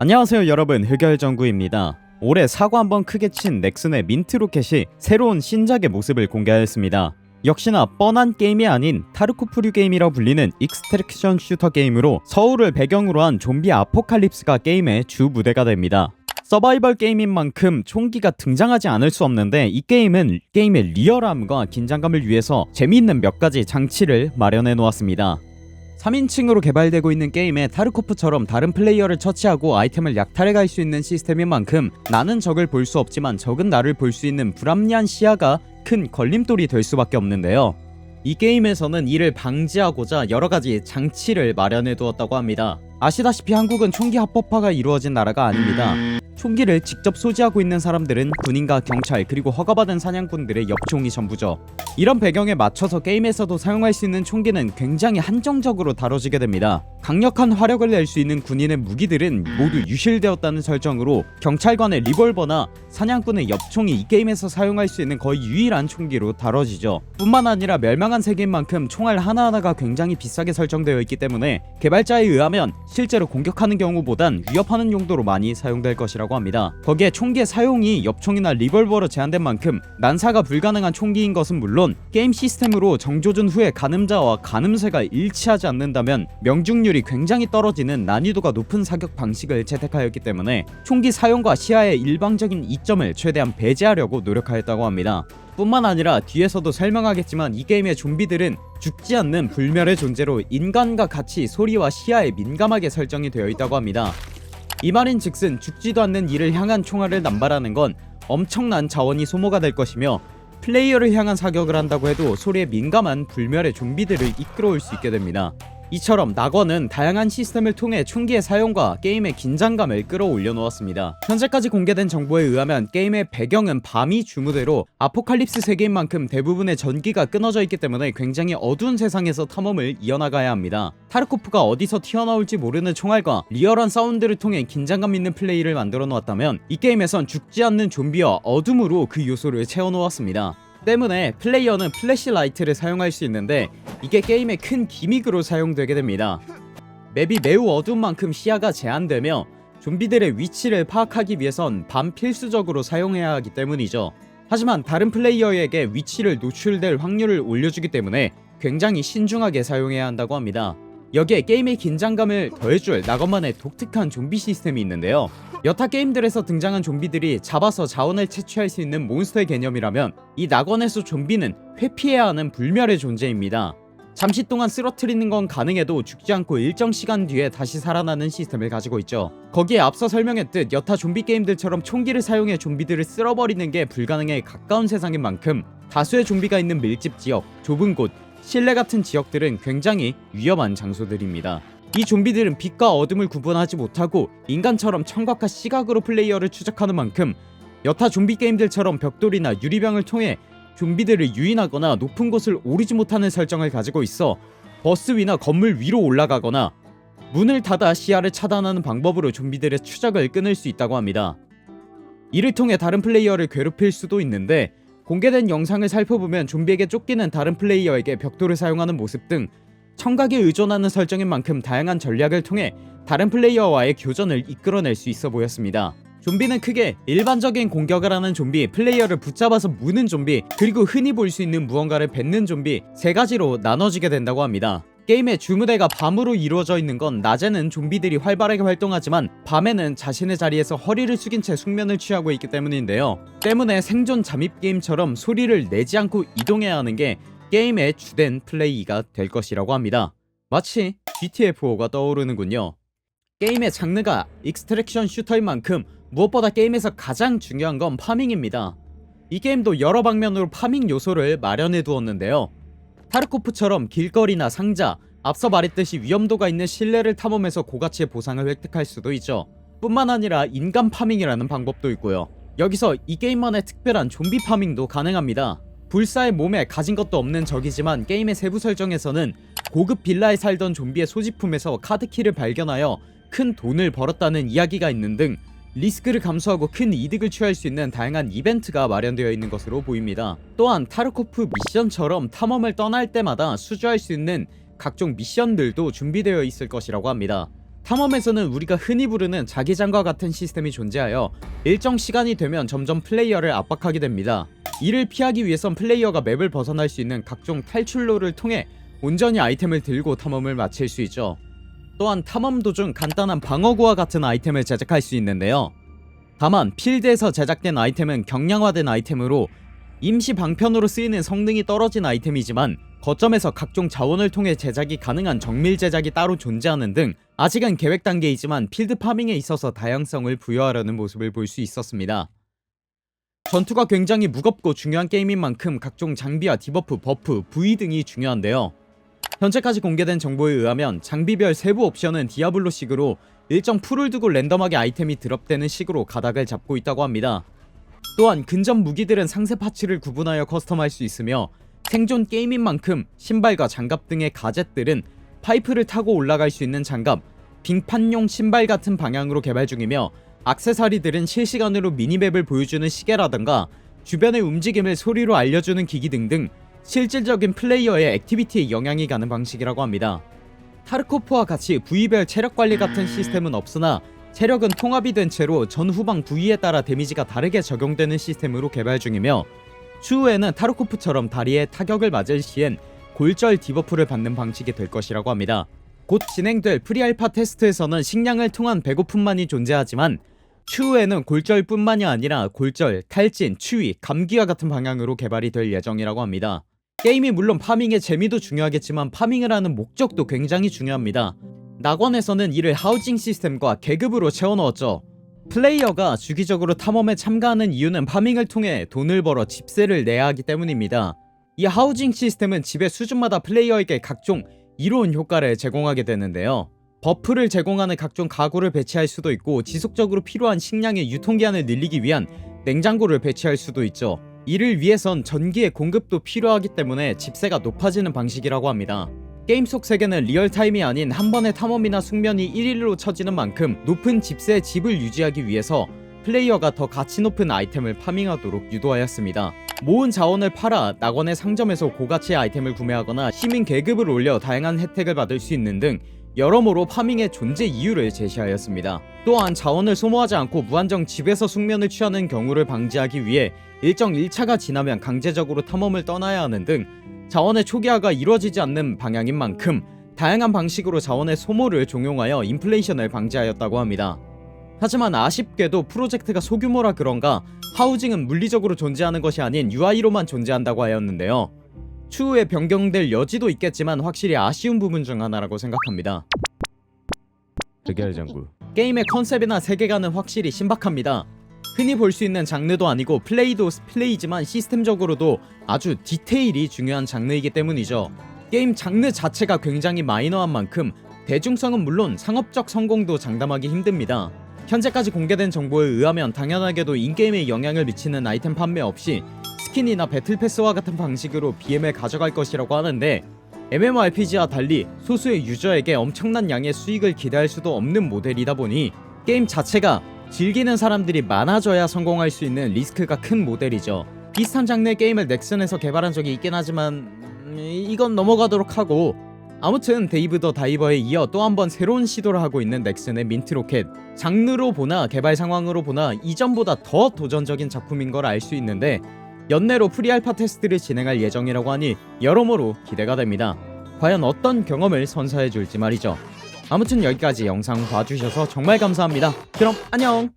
안녕하세요 여러분 흑열정구입니다. 올해 사고 한번 크게 친 넥슨의 민트 로켓이 새로운 신작의 모습을 공개하였습니다. 역시나 뻔한 게임이 아닌 타르코프류 게임이라 불리는 익스트랙션 슈터 게임으로 서울을 배경으로 한 좀비 아포칼립스가 게임의 주 무대가 됩니다. 서바이벌 게임인 만큼 총기가 등장하지 않을 수 없는데 이 게임은 게임의 리얼함과 긴장감을 위해서 재미있는 몇 가지 장치를 마련해 놓았습니다. 3인칭으로 개발되고 있는 게임에 타르코프처럼 다른 플레이어를 처치하고 아이템을 약탈해 갈 수 있는 시스템인 만큼 나는 적을 볼 수 없지만 적은 나를 볼 수 있는 불합리한 시야가 큰 걸림돌이 될 수밖에 없는데요. 이 게임에서는 이를 방지하고자 여러 가지 장치를 마련해 두었다고 합니다. 아시다시피 한국은 총기 합법화가 이루어진 나라가 아닙니다. 총기를 직접 소지하고 있는 사람들은 군인과 경찰 그리고 허가받은 사냥꾼들의 엽총이 전부죠. 이런 배경에 맞춰서 게임에서도 사용할 수 있는 총기는 굉장히 한정적으로 다뤄지게 됩니다. 강력한 화력을 낼 수 있는 군인의 무기들은 모두 유실되었다는 설정으로 경찰관의 리볼버나 사냥꾼의 엽총이 이 게임에서 사용할 수 있는 거의 유일한 총기로 다뤄지죠. 뿐만 아니라 멸망한 세계인 만큼 총알 하나하나가 굉장히 비싸게 설정되어 있기 때문에 개발자에 의하면 실제로 공격하는 경우보단 위협하는 용도로 많이 사용될 것이라고 합니다. 거기에 총기의 사용이 엽총이나 리볼버로 제한된 만큼 난사가 불가능한 총기인 것은 물론 게임 시스템으로 정조준 후에 가늠자와 가늠쇠가 일치하지 않는다면 명중률이 굉장히 떨어지는 난이도가 높은 사격 방식을 채택하였기 때문에 총기 사용과 시야의 일방적인 이점을 최대한 배제하려고 노력하였다고 합니다. 뿐만 아니라 뒤에서도 설명하겠지만 이 게임의 좀비들은 죽지 않는 불멸의 존재로 인간과 같이 소리와 시야에 민감하게 설정이 되어 있다고 합니다. 이 말인 즉슨 죽지도 않는 이를 향한 총알을 남발하는 건 엄청난 자원이 소모가 될 것이며 플레이어를 향한 사격을 한다고 해도 소리에 민감한 불멸의 좀비들을 이끌어올 수 있게 됩니다. 이처럼 낙원은 다양한 시스템을 통해 총기의 사용과 게임의 긴장감을 끌어올려 놓았습니다. 현재까지 공개된 정보에 의하면 게임의 배경은 밤이 주무대로 아포칼립스 세계인 만큼 대부분의 전기가 끊어져 있기 때문에 굉장히 어두운 세상에서 탐험을 이어나가야 합니다. 타르코프가 어디서 튀어나올지 모르는 총알과 리얼한 사운드를 통해 긴장감 있는 플레이를 만들어 놓았다면 이 게임에선 죽지 않는 좀비와 어둠으로 그 요소를 채워 놓았습니다. 때문에 플레이어는 플래시 라이트를 사용할 수 있는데 이게 게임의 큰 기믹으로 사용되게 됩니다. 맵이 매우 어두운 만큼 시야가 제한되며 좀비들의 위치를 파악하기 위해선 밤 필수적으로 사용해야 하기 때문이죠. 하지만 다른 플레이어에게 위치를 노출될 확률을 올려주기 때문에 굉장히 신중하게 사용해야 한다고 합니다. 여기에 게임의 긴장감을 더해줄 낙원만의 독특한 좀비 시스템이 있는데요. 여타 게임들에서 등장한 좀비들이 잡아서 자원을 채취할 수 있는 몬스터의 개념이라면 이 낙원에서 좀비는 회피해야 하는 불멸의 존재입니다. 잠시 동안 쓰러트리는 건 가능해도 죽지 않고 일정 시간 뒤에 다시 살아나는 시스템을 가지고 있죠. 거기에 앞서 설명했듯 여타 좀비 게임들처럼 총기를 사용해 좀비들을 쓸어버리는 게 불가능에 가까운 세상인 만큼 다수의 좀비가 있는 밀집 지역, 좁은 곳, 실내 같은 지역들은 굉장히 위험한 장소들입니다. 이 좀비들은 빛과 어둠을 구분하지 못하고 인간처럼 청각과 시각으로 플레이어를 추적하는 만큼 여타 좀비 게임들처럼 벽돌이나 유리병을 통해 좀비들을 유인하거나 높은 곳을 오르지 못하는 설정을 가지고 있어 버스 위나 건물 위로 올라가거나 문을 닫아 시야를 차단하는 방법으로 좀비들의 추적을 끊을 수 있다고 합니다. 이를 통해 다른 플레이어를 괴롭힐 수도 있는데 공개된 영상을 살펴보면 좀비에게 쫓기는 다른 플레이어에게 벽돌을 사용하는 모습 등 청각에 의존하는 설정인 만큼 다양한 전략을 통해 다른 플레이어와의 교전을 이끌어낼 수 있어 보였습니다. 좀비는 크게 일반적인 공격을 하는 좀비, 플레이어를 붙잡아서 무는 좀비, 그리고 흔히 볼 수 있는 무언가를 뱉는 좀비 세 가지로 나눠지게 된다고 합니다. 게임의 주무대가 밤으로 이루어져 있는 건 낮에는 좀비들이 활발하게 활동하지만 밤에는 자신의 자리에서 허리를 숙인 채 숙면을 취하고 있기 때문인데요. 때문에 생존 잠입 게임처럼 소리를 내지 않고 이동해야 하는 게 게임의 주된 플레이가 될 것이라고 합니다. 마치 GTF5가 떠오르는군요. 게임의 장르가 익스트랙션 슈터인 만큼 무엇보다 게임에서 가장 중요한 건 파밍입니다. 이 게임도 여러 방면으로 파밍 요소를 마련해 두었는데요. 타르코프처럼 길거리나 상자, 앞서 말했듯이 위험도가 있는 실내를 탐험해서 고가치의 보상을 획득할 수도 있죠. 뿐만 아니라 인간 파밍이라는 방법도 있고요. 여기서 이 게임만의 특별한 좀비 파밍도 가능합니다. 불사의 몸에 가진 것도 없는 적이지만 게임의 세부 설정에서는 고급 빌라에 살던 좀비의 소지품에서 카드키를 발견하여 큰 돈을 벌었다는 이야기가 있는 등 리스크를 감수하고 큰 이득을 취할 수 있는 다양한 이벤트가 마련되어 있는 것으로 보입니다. 또한 타르코프 미션처럼 탐험을 떠날 때마다 수주할 수 있는 각종 미션들도 준비되어 있을 것이라고 합니다. 탐험에서는 우리가 흔히 부르는 자기장과 같은 시스템이 존재하여 일정 시간이 되면 점점 플레이어를 압박하게 됩니다. 이를 피하기 위해선 플레이어가 맵을 벗어날 수 있는 각종 탈출로를 통해 온전히 아이템을 들고 탐험을 마칠 수 있죠. 또한 탐험 도중 간단한 방어구와 같은 아이템을 제작할 수 있는데요. 다만 필드에서 제작된 아이템은 경량화된 아이템으로 임시 방편으로 쓰이는 성능이 떨어진 아이템이지만 거점에서 각종 자원을 통해 제작이 가능한 정밀 제작이 따로 존재하는 등 아직은 계획 단계이지만 필드 파밍에 있어서 다양성을 부여하려는 모습을 볼 수 있었습니다. 전투가 굉장히 무겁고 중요한 게임인 만큼 각종 장비와 디버프, 버프, V 등이 중요한데요. 현재까지 공개된 정보에 의하면 장비별 세부 옵션은 디아블로식으로 일정 풀을 두고 랜덤하게 아이템이 드롭되는 식으로 가닥을 잡고 있다고 합니다. 또한 근접 무기들은 상세 파츠를 구분하여 커스텀할 수 있으며 생존 게임인 만큼 신발과 장갑 등의 가젯들은 파이프를 타고 올라갈 수 있는 장갑, 빙판용 신발 같은 방향으로 개발 중이며 악세사리들은 실시간으로 미니맵을 보여주는 시계라던가 주변의 움직임을 소리로 알려주는 기기 등등 실질적인 플레이어의 액티비티에 영향이 가는 방식이라고 합니다. 타르코프와 같이 부위별 체력 관리 같은 시스템은 없으나 체력은 통합이 된 채로 전 후방 부위에 따라 데미지가 다르게 적용되는 시스템으로 개발 중이며 추후에는 타르코프처럼 다리에 타격을 맞을 시엔 골절 디버프를 받는 방식이 될 것이라고 합니다. 곧 진행될 프리알파 테스트에서는 식량을 통한 배고픔만이 존재하지만 추후에는 골절뿐만이 아니라 골절, 탈진, 추위, 감기와 같은 방향으로 개발이 될 예정이라고 합니다. 게임이 물론 파밍의 재미도 중요하겠지만 파밍을 하는 목적도 굉장히 중요합니다. 낙원에서는 이를 하우징 시스템과 계급으로 채워 넣었죠. 플레이어가 주기적으로 탐험에 참가하는 이유는 파밍을 통해 돈을 벌어 집세를 내야 하기 때문입니다. 이 하우징 시스템은 집의 수준마다 플레이어에게 각종 이로운 효과를 제공하게 되는데요. 버프를 제공하는 각종 가구를 배치할 수도 있고 지속적으로 필요한 식량의 유통기한을 늘리기 위한 냉장고를 배치할 수도 있죠. 이를 위해선 전기의 공급도 필요하기 때문에 집세가 높아지는 방식이라고 합니다. 게임 속 세계는 리얼타임이 아닌 한 번의 탐험이나 숙면이 1일로 쳐지는 만큼 높은 집세의 집을 유지하기 위해서 플레이어가 더 가치 높은 아이템을 파밍하도록 유도하였습니다. 모은 자원을 팔아 낙원의 상점에서 고가치의 아이템을 구매하거나 시민 계급을 올려 다양한 혜택을 받을 수 있는 등 여러모로 파밍의 존재 이유를 제시하였습니다. 또한 자원을 소모하지 않고 무한정 집에서 숙면을 취하는 경우를 방지하기 위해 일정 1차가 지나면 강제적으로 탐험을 떠나야 하는 등 자원의 초기화가 이루어지지 않는 방향인 만큼 다양한 방식으로 자원의 소모를 종용하여 인플레이션을 방지하였다고 합니다. 하지만 아쉽게도 프로젝트가 소규모라 그런가 하우징은 물리적으로 존재하는 것이 아닌 UI로만 존재한다고 하였는데요. 추후에 변경될 여지도 있겠지만 확실히 아쉬운 부분 중 하나라고 생각합니다. 득열장구 게임의 컨셉이나 세계관은 확실히 신박합니다. 흔히 볼 수 있는 장르도 아니고 플레이도 플레이지만 시스템적으로도 아주 디테일이 중요한 장르이기 때문이죠. 게임 장르 자체가 굉장히 마이너한 만큼 대중성은 물론 상업적 성공도 장담하기 힘듭니다. 현재까지 공개된 정보에 의하면 당연하게도 인게임에 영향을 미치는 아이템 판매 없이 스킨이나 배틀 패스와 같은 방식으로 BM을 가져갈 것이라고 하는데 MMORPG와 달리 소수의 유저에게 엄청난 양의 수익을 기대할 수도 없는 모델이다 보니 게임 자체가 즐기는 사람들이 많아져야 성공할 수 있는 리스크가 큰 모델이죠. 비슷한 장르의 게임을 넥슨에서 개발한 적이 있긴 하지만 음, 이건 넘어가도록 하고 아무튼 데이브 더 다이버에 이어 또 한 번 새로운 시도를 하고 있는 넥슨의 민트 로켓 장르로 보나 개발 상황으로 보나 이전보다 더 도전적인 작품인 걸 알 수 있는데 연내로 프리알파 테스트를 진행할 예정이라고 하니 여러모로 기대가 됩니다. 과연 어떤 경험을 선사해 줄지 말이죠. 아무튼 여기까지 영상 봐주셔서 정말 감사합니다. 그럼 안녕!